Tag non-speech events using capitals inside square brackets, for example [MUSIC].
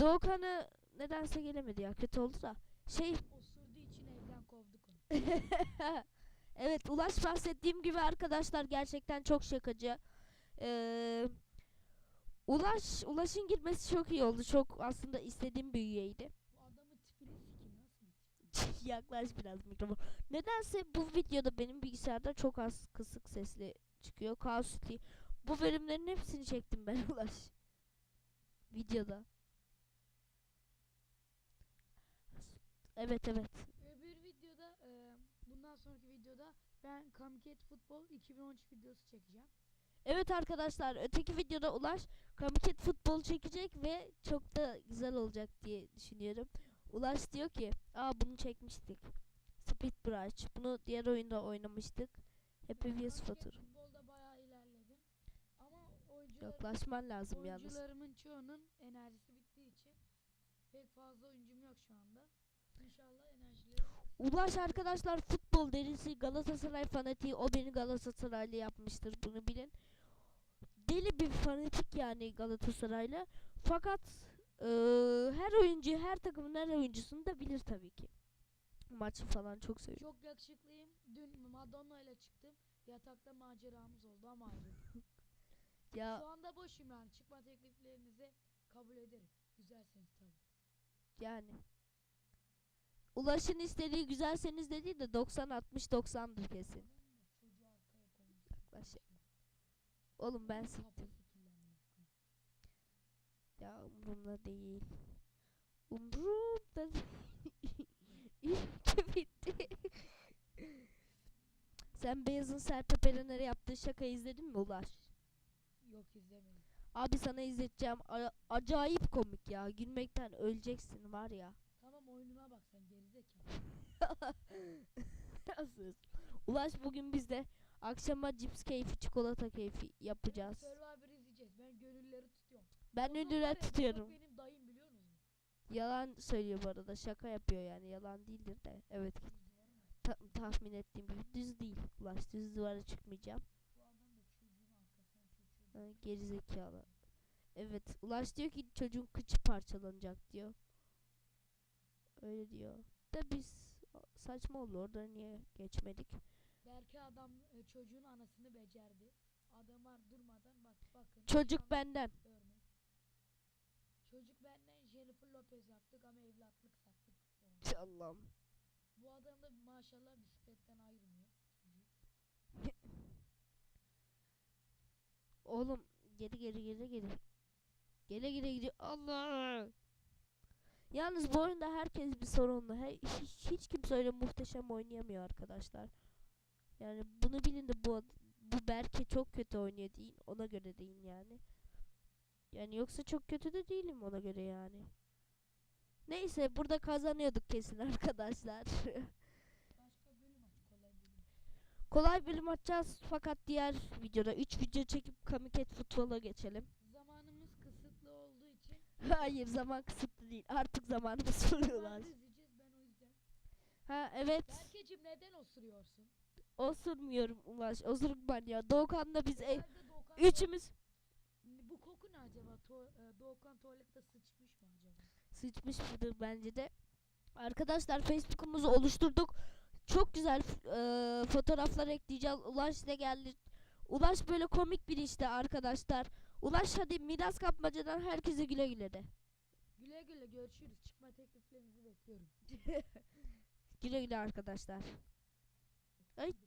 Doğukan'ı nedense gelemedi ya kötü oldu da. Şey Osurduğu için evden kovduk onu. [LAUGHS] evet Ulaş bahsettiğim gibi arkadaşlar gerçekten çok şakacı. Ee, Ulaş Ulaş'ın girmesi çok iyi oldu. Çok aslında istediğim bir üyeydi. Bu adamın tipini sikim nasıl bir tip? [LAUGHS] Yaklaş biraz mikrofon. Nedense bu videoda benim bilgisayarda çok az kısık sesli çıkıyor. Kaos. Bu bölümlerin hepsini çektim ben [LAUGHS] Ulaş. Videoda. Evet evet. Öbür videoda e, bundan sonraki videoda ben Comcat Futbol 2013 videosu çekeceğim. Evet arkadaşlar öteki videoda Ulaş Kamiket futbol çekecek ve çok da güzel olacak diye düşünüyorum. Ulaş diyor ki aa bunu çekmiştik. Speed Brush. Bunu diğer oyunda oynamıştık. Happy Ben Wheels Comcat Fatur. Futbolda bayağı ilerledim. Ama Yaklaşman lazım yalnız. oyuncularımın çoğunun enerjisi bittiği için pek fazla oyuncum yok şu anda. İnşallah Ulaş arkadaşlar futbol derisi Galatasaray fanatiği o beni Galatasaraylı yapmıştır bunu bilin. Deli bir fanatik yani Galatasaraylı. Fakat eee, her oyuncu her takımın her oyuncusunu da bilir tabii ki. Maçı falan çok seviyor. Çok yakışıklıyım. Dün Madonna ile çıktım. Yatakta maceramız oldu ama. [LAUGHS] Ya Şu anda boşum yani. Çıkma tekliflerinizi kabul ederim. Güzelseniz tabii. yani. Ulaş'ın istediği güzelseniz dediği de 90 60 90'dır kesin. Yaklaş. Oğlum ben siktim. Ya umurumda değil. Umurumda değil. [LAUGHS] İlk bitti. Sen Beyaz'ın Sertab Erener'e yaptığı şakayı izledin mi Ulaş? Yok izlemedim. Abi sana izleteceğim. A- acayip komik ya. Gülmekten öleceksin var ya. Tamam oyununa bak sen gerizekalı. Nasıl? Ulaş bugün bizde akşama cips keyfi, çikolata keyfi yapacağız. Survivor izleyeceğiz. Ben gönülleri tutuyorum. Ben ya, tutuyorum. Benim dayım biliyor musunuz? Yalan söylüyor bu arada. Şaka yapıyor yani. Yalan değildir de. Evet. Ta- tahmin ettiğim gibi düz değil. Ulaş düz duvara çıkmayacağım. Geri zekalı. Evet. Ulaş diyor ki çocuğun kıçı parçalanacak diyor. Öyle diyor. Da biz saçma oldu orada niye geçmedik? Belki adam e, çocuğun anasını becerdi. Adamlar durmadan bak bakın. Çocuk benden. Örnek. Çocuk benden Jennifer Lopez yaptık ama evlatlık sattık. Allah'ım. Bu adam da maşallah bisikletten ayrılmıyor. Oğlum geri geri geri geri. Geri geri geri. Allah. Yalnız bu oyunda herkes bir sorunlu. He- hiç, hiç kimse öyle muhteşem oynayamıyor arkadaşlar. Yani bunu bilin de bu bu Berke çok kötü oynuyor deyin. Ona göre deyin yani. Yani yoksa çok kötü de değilim ona göre yani. Neyse burada kazanıyorduk kesin [LAUGHS] arkadaşlar. Kolay bölüm. Atacağız fakat diğer videoda 3 video çekip Kamiket futbola geçelim. Zamanımız kısıtlı olduğu için Hayır zaman kısıtlı değil. Artık zamanımız soruyorlar. Survivor izleyeceğiz ben o yüzden. Ha evet. Berkeciğim neden osuruyorsun? Osurmuyorum Ulaş. Osuruk ben ya. Doğukan'la biz ev, Herhalde Doğukan üçümüz Bu koku ne acaba? To e, Doğukan tuvalette sıçmış mı acaba? sıçmış mıdır bence de. Arkadaşlar Facebook'umuzu oluşturduk. Çok güzel eee, fotoğraflar ekleyeceğiz. Ulaş da geldi. Ulaş böyle komik bir işte arkadaşlar. Ulaş hadi miras kapmacadan herkese güle güle de. Güle güle görüşürüz. Çıkma tekliflerinizi bekliyorum. [LAUGHS] Güle güle arkadaşlar. Ay